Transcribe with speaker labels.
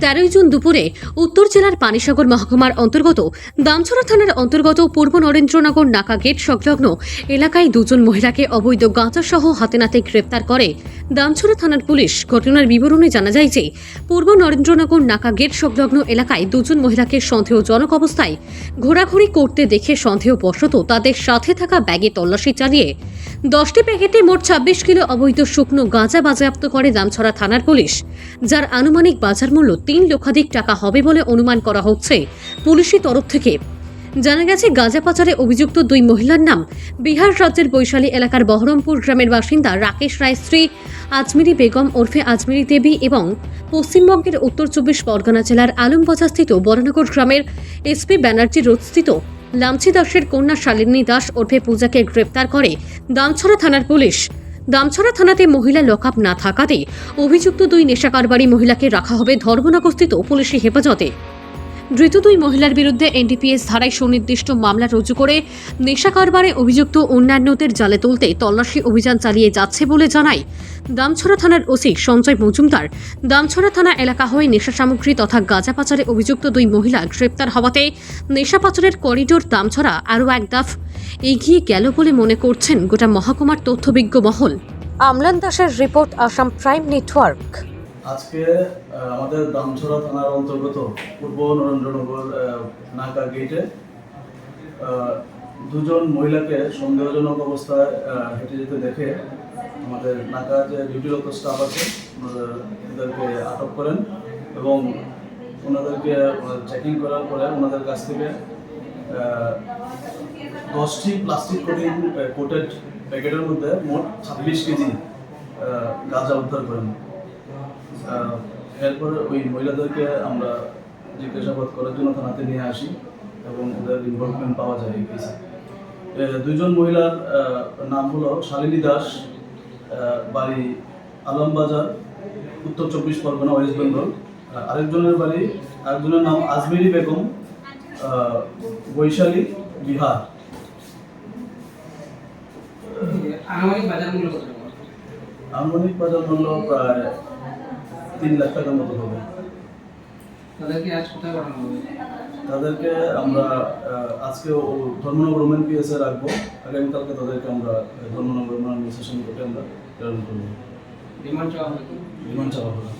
Speaker 1: তেরোই জুন দুপুরে উত্তর জেলার পানিসাগর মহকুমার অন্তর্গত দামছড়া থানার অন্তর্গত পূর্ব নরেন্দ্রনগর নাকা গেট সংলগ্ন এলাকায় দুজন মহিলাকে অবৈধ গাঁজাসহ হাতে নাতে গ্রেপ্তার করে। দামছড়া থানার পুলিশ ঘটনার বিবরণে জানা যায় যে পূর্ব নরেন্দ্রনগর নাকা গেট সংলগ্ন এলাকায় দুজন মহিলাকে সন্দেহজনক অবস্থায় ঘোরাঘুরি করতে দেখে সন্দেহবশত তাদের সাথে থাকা ব্যাগে তল্লাশি চালিয়ে দশটি প্যাকেটে মোট ছাব্বিশ কিলো অবৈধ শুকনো গাঁজা বাজেয়াপ্ত করে দামছড়া থানার পুলিশ। যার আনুমানিক বাজার মূল্য তিন লক্ষাধিক টাকা হবে বলে অনুমান করা হচ্ছে পুলিশি তরফ থেকে। জানা গেছে, গাঁজা পাচারে অভিযুক্ত দুই মহিলার নাম বিহার রাজ্যের বৈশালী এলাকার বহরমপুর গ্রামের বাসিন্দা রাকেশ রায় স্ত্রী আজমিরি বেগম ওরফে আজমিরি দেবী এবং পশ্চিমবঙ্গের উত্তর চব্বিশ পরগনা জেলার আলমবাজারস্থিত বরানগর গ্রামের এসপি ব্যানার্জি রোডস্থিত লামচি দাসের কন্যা শালিনী দাস ওরফে পূজাকে গ্রেপ্তার করে দামছড়া থানার পুলিশ। দামছড়া থানাতে মহিলা লকআপ না থাকাতে অভিযুক্ত দুই নেশা কারবারি মহিলাকে রাখা হবে ধর্মনগরস্থিত পুলিশি হেফাজতে। ধৃত দুই মহিলার বিরুদ্ধে এনডিপিএস ধারায় সুনির্দিষ্ট মামলা রুজু করে নেশা কারবারে অভিযুক্ত অন্যান্যদের জালে তুলতে তল্লাশি অভিযান চালিয়ে যাচ্ছে বলে জানায় দামছড়া থানার ওসি সঞ্জয় মজুমদার। দামছড়া থানা এলাকা হয়ে নেশা সামগ্রী তথা গাঁজা পাচারে অভিযুক্ত দুই মহিলা গ্রেপ্তার হওয়াতে নেশা পাচারের করিডোর দামছড়া আরও এক দাফ এগিয়ে গেল বলে মনে করছেন গোটা মহকুমার তথ্যবিজ্ঞ মহল। আমলান দাসের রিপোর্ট আসাম প্রাইম নেটওয়ার্ক।
Speaker 2: আজকে আমাদের দামছড়া থানার অন্তর্গত পূর্ব নরেন্দ্রনগর নাকা গেটে দুজন মহিলাকে সন্দেহজনক অবস্থায় হেঁটে যেতে দেখে আমাদের নাকা যে ডিউটিরত স্টাফ আছে ওনারা এদেরকে আটক করেন এবং ওনাদেরকে চেকিং করার পরে ওনাদের কাছ থেকে দশটি প্লাস্টিক কোটিং কোটেড প্যাকেটের মধ্যে মোট ছাব্বিশ কেজি গাঁজা উদ্ধার করেন। এরপর ওই মহিলাদেরকে আমরা জিজ্ঞাসাবাদ করার জন্য থানাতে নিয়ে আসি এবং ওদের ইনভলভমেন্ট পাওয়া যায় এই কেসে দুইজন মহিলার নাম হলো শালিনী দাস বাড়ি আলমবাজার উত্তর চব্বিশ পরগনা ওয়েস্ট বেঙ্গল আরেকজনের বাড়ি আরেকজনের নাম আজমেরি বেগম বৈশালী বিহার?
Speaker 3: আনুমানিক বাজার মূল্য
Speaker 2: প্রায় তিন লাখ টাকার মতো হবে।
Speaker 3: তাদেরকে আজ কোথায় পাঠানো হবে?
Speaker 2: তাদেরকে আমরা আজকে ধর্মনগর ওমেন পিএসএ রাখব। আগামীকালকে তাদেরকে আমরা ধর্মনগর ওমেন সেশন কোর্টে আমরা প্রেরণ করব।
Speaker 3: ডিমান্ড চাওয়া হবে?
Speaker 2: বিমান চাওয়া হবে।